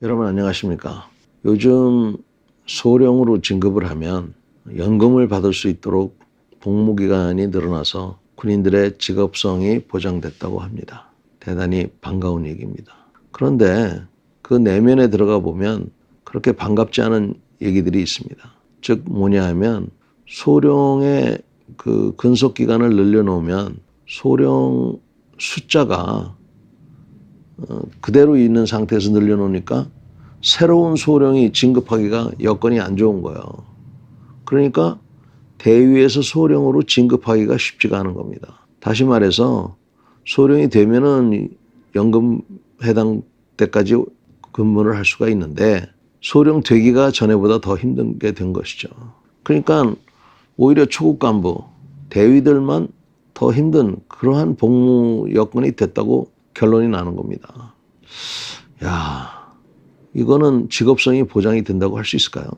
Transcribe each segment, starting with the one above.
여러분 안녕하십니까? 요즘 소령으로 진급을 하면 연금을 받을 수 있도록 복무 기간이 늘어나서 군인들의 직업성이 보장됐다고 합니다. 대단히 반가운 얘기입니다. 그런데 그 내면에 들어가 보면 그렇게 반갑지 않은 얘기들이 있습니다. 즉 뭐냐 하면 소령의 그 근속 기간을 늘려놓으면 소령 숫자가 어, 그대로 있는 상태에서 늘려놓으니까 새로운 소령이 진급하기가 여건이 안 좋은 거예요. 그러니까 대위에서 소령으로 진급하기가 쉽지가 않은 겁니다. 다시 말해서 소령이 되면은 연금 해당 때까지 근무를 할 수가 있는데 소령 되기가 전에보다 더 힘든 게 된 것이죠. 그러니까 오히려 초급 간부 대위들만 더 힘든 그러한 복무 여건이 됐다고 결론이 나는 겁니다. 야, 이거는 직업성이 보장이 된다고 할 수 있을까요?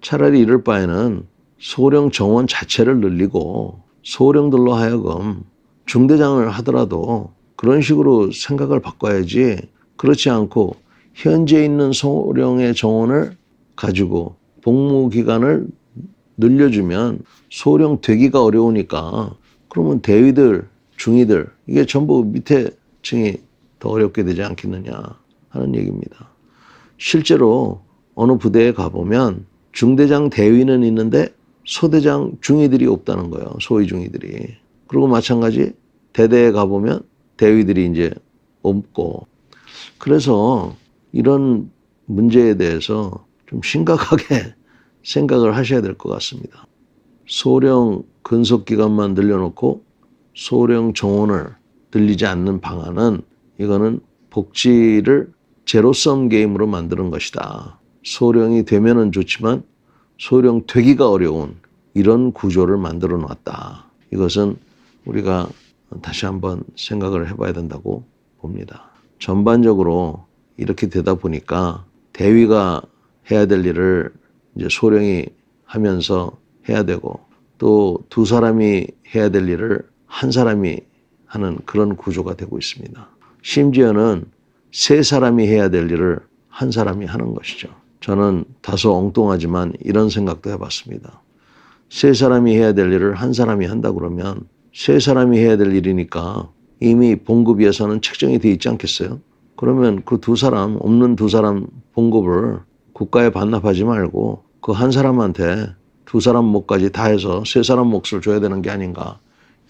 차라리 이럴 바에는 소령 정원 자체를 늘리고 소령들로 하여금 중대장을 하더라도 그런 식으로 생각을 바꿔야지 그렇지 않고 현재 있는 소령의 정원을 가지고 복무 기간을 늘려주면 소령 되기가 어려우니까 그러면 대위들, 중위들 이게 전부 밑에 층이 더 어렵게 되지 않겠느냐 하는 얘기입니다. 실제로 어느 부대에 가보면 중대장 대위는 있는데 소대장 중위들이 없다는 거예요. 소위 중위들이. 그리고 마찬가지 대대에 가보면 대위들이 이제 없고 그래서 이런 문제에 대해서 좀 심각하게 생각을 하셔야 될 것 같습니다. 소령 근속 기간만 늘려놓고 소령 정원을 늘리지 않는 방안은 이거는 복지를 제로섬 게임으로 만드는 것이다. 소령이 되면은 좋지만 소령 되기가 어려운 이런 구조를 만들어 놨다. 이것은 우리가 다시 한번 생각을 해봐야 된다고 봅니다. 전반적으로 이렇게 되다 보니까 대위가 해야 될 일을 이제 소령이 하면서 해야 되고 또 두 사람이 해야 될 일을 한 사람이 하는 그런 구조가 되고 있습니다. 심지어는 세 사람이 해야 될 일을 한 사람이 하는 것이죠. 저는 다소 엉뚱하지만 이런 생각도 해봤습니다. 세 사람이 해야 될 일을 한 사람이 한다 그러면 세 사람이 해야 될 일이니까 이미 봉급 예산은 책정이 돼 있지 않겠어요? 그러면 그 두 사람, 없는 두 사람 봉급을 국가에 반납하지 말고 그 한 사람한테 두 사람 몫까지 다 해서 세 사람 몫을 줘야 되는 게 아닌가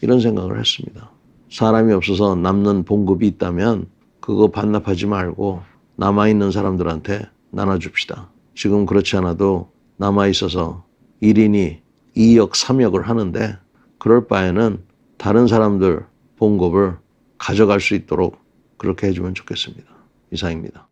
이런 생각을 했습니다. 사람이 없어서 남는 봉급이 있다면 그거 반납하지 말고 남아있는 사람들한테 나눠줍시다. 지금 그렇지 않아도 남아있어서 1인이 2역, 3역을 하는데 그럴 바에는 다른 사람들 봉급을 가져갈 수 있도록 그렇게 해주면 좋겠습니다. 이상입니다.